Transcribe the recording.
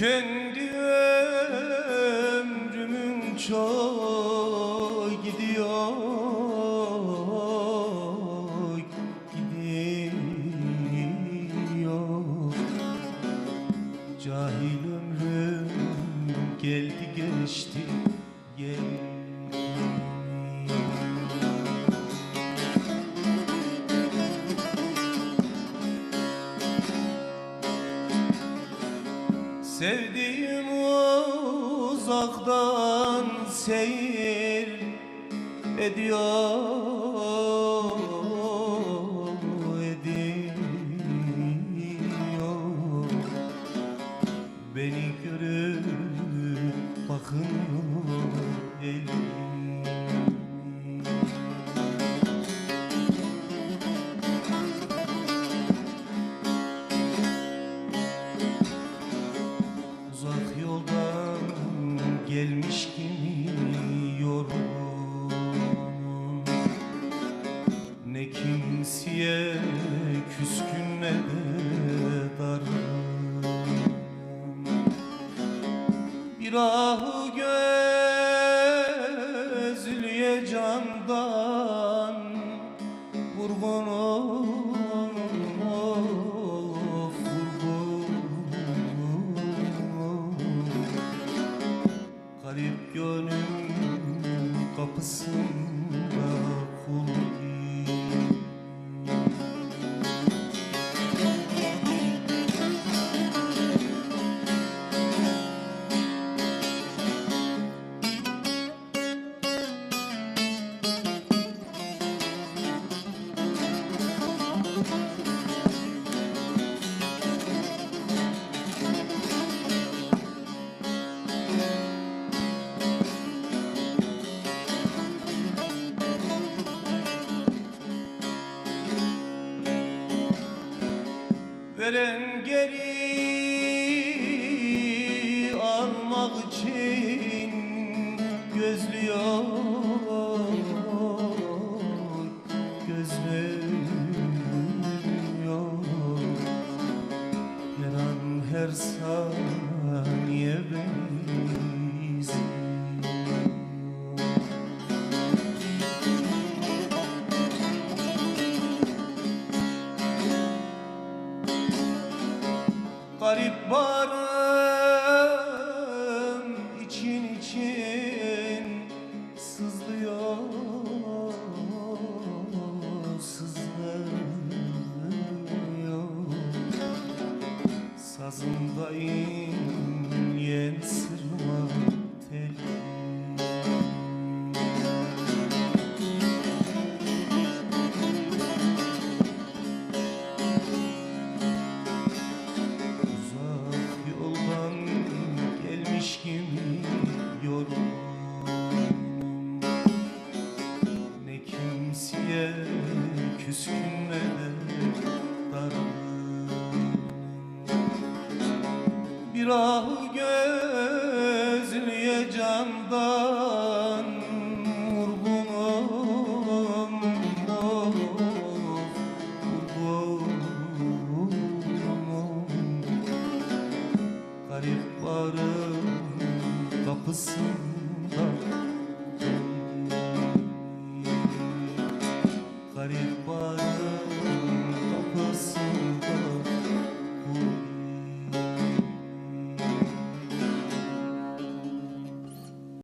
Kendi ömrümün çoğu gidiyor. Sevdiğim uzaktan seyir ediyor. gelmiş gibi yorgunum? Ne kimseye Verem geri almak için gözlüyor Gözlüyor. Her an her saat yazındayım yensin. Ferah gözlüye candan vurgunum of vurgunum Garipların kapısında Garipların